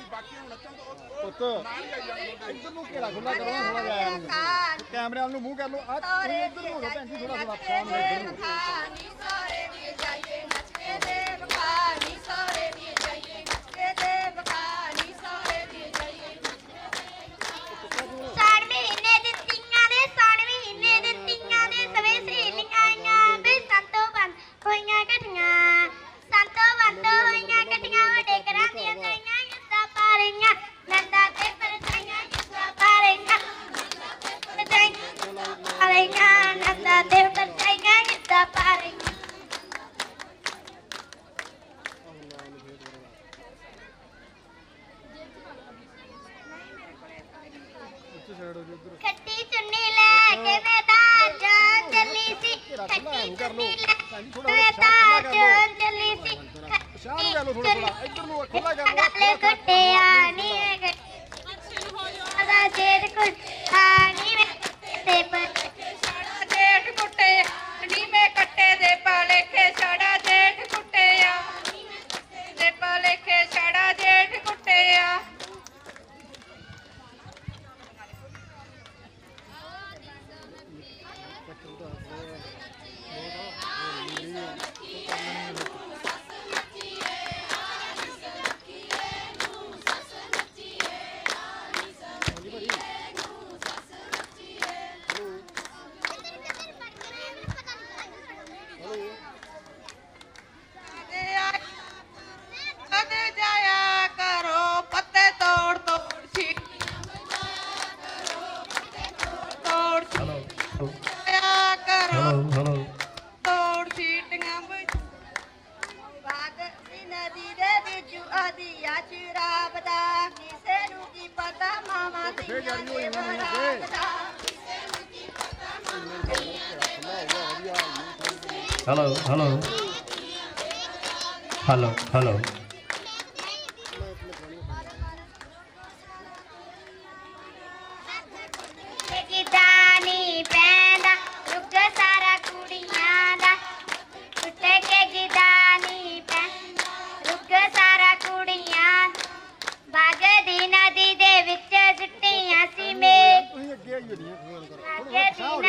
ਭਾਈ ਬਾਕੀ ਨੂੰ ਨੱਚਣ ਤੋਂ ਪੁੱਤ ਇੱਧਰ ਨੂੰ ਘੇਰਾ ਖੁੱਲਾ ਕਰੋ ਥੋੜਾ ਜਿਹਾ ਕੈਮਰੇ ਵਾਲ ਨੂੰ ਮੂੰਹ ਕਰ ਲਓ। ਆ ਇੱਧਰ ਨੂੰ ਹੋ ਗਿਆ ਭੈਣ ਜੀ ਥੋੜਾ ਜਿਹਾ ਵਾਪਸ ਆਉਣਾ ਇੱਧਰ ਨੂੰ। ਨੂੰ ਕਰ ਲਓ। ਹਾਂਜੀ ਥੋੜਾ ਥੋੜਾ ਸ਼ਾਹ ਖੁੱਲਾ ਕਰ ਲਓ। ਸ਼ਾਹ ਨੂੰ ਕਰ ਲਓ ਥੋੜਾ ਥੋੜਾ ਇੱਧਰ ਨੂੰ ਖੁੱਲਾ ਕਰ ਲਓ। ਲੈ ਕੱਟਿਆ ਨਹੀਂ ਅੱਛਾ ਹੋ ਜਾ ਸੇਰ ਕੁਲ ਆਣੀ ਤੇ ਪਰ ਕਰੋ ਹਲੋ ਤੋੜ ਛੀਟੀਆਂ ਵਿੱਚ ਬਾਗ ਦੀ ਨਦੀ ਦੇ ਵਿੱਚ ਅਧੀਆ ਚਿਰਾਬ ਦਾ ਕਿਸੇ ਨੂੰ ਕੀ ਪਤਾ ਮਾਮਾ ਦੀਆਂ ਦੇ ਬਰਾਤ ਦਾ ਹਲੋ ਹਲੋ ਹਲੋ ਹਲੋ 那这是一个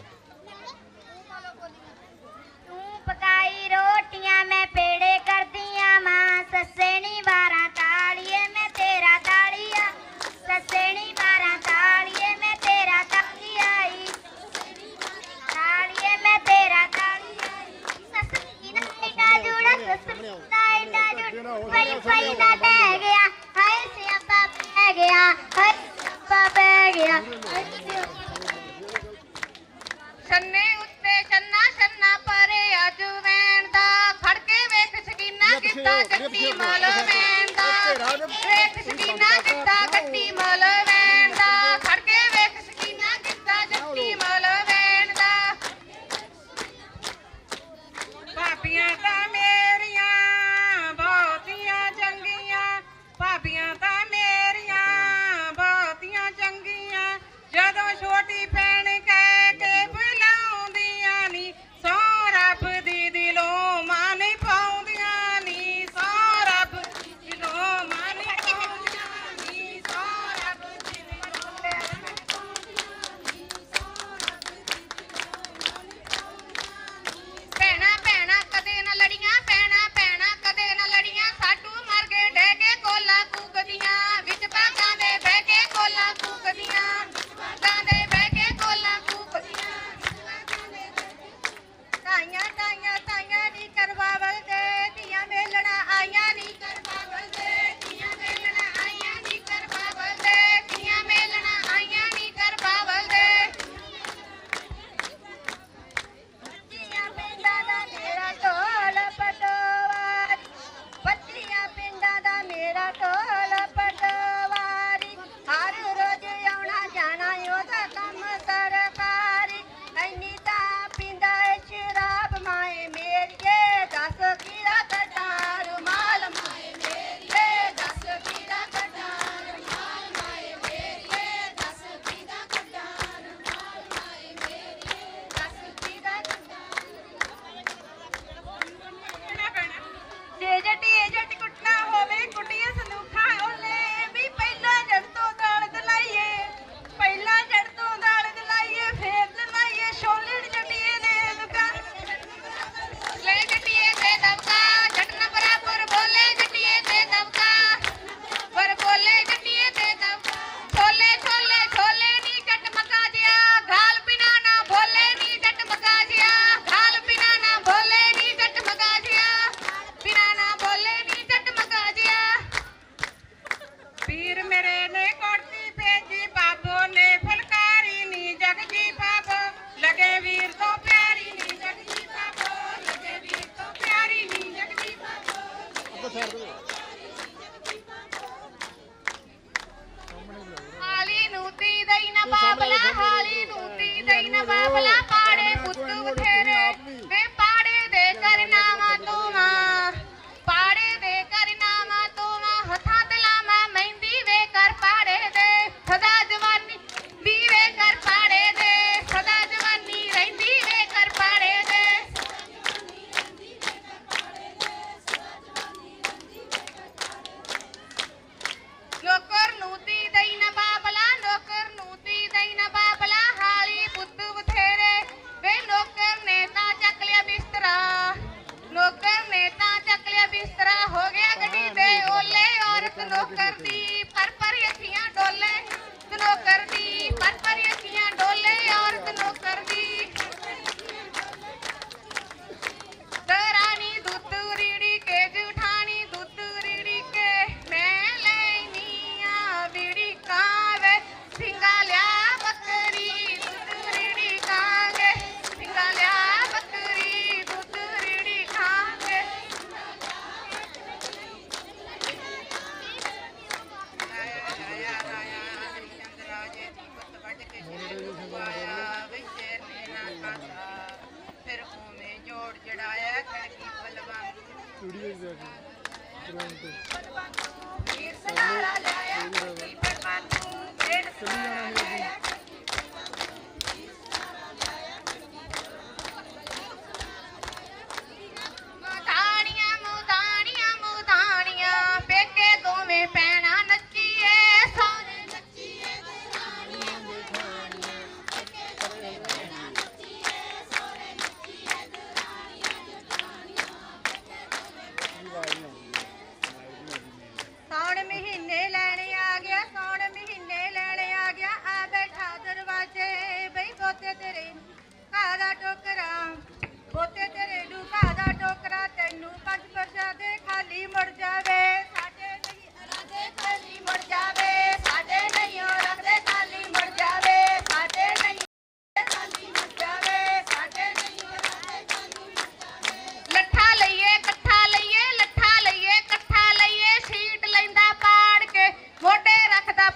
欢迎大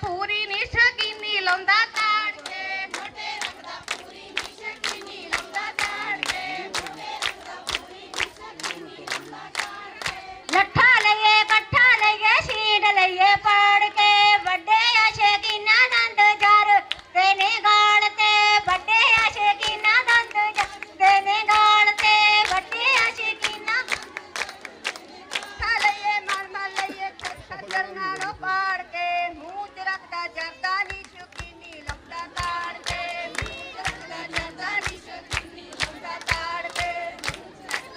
ਰੱਖਦਾ ਪੂਰੀ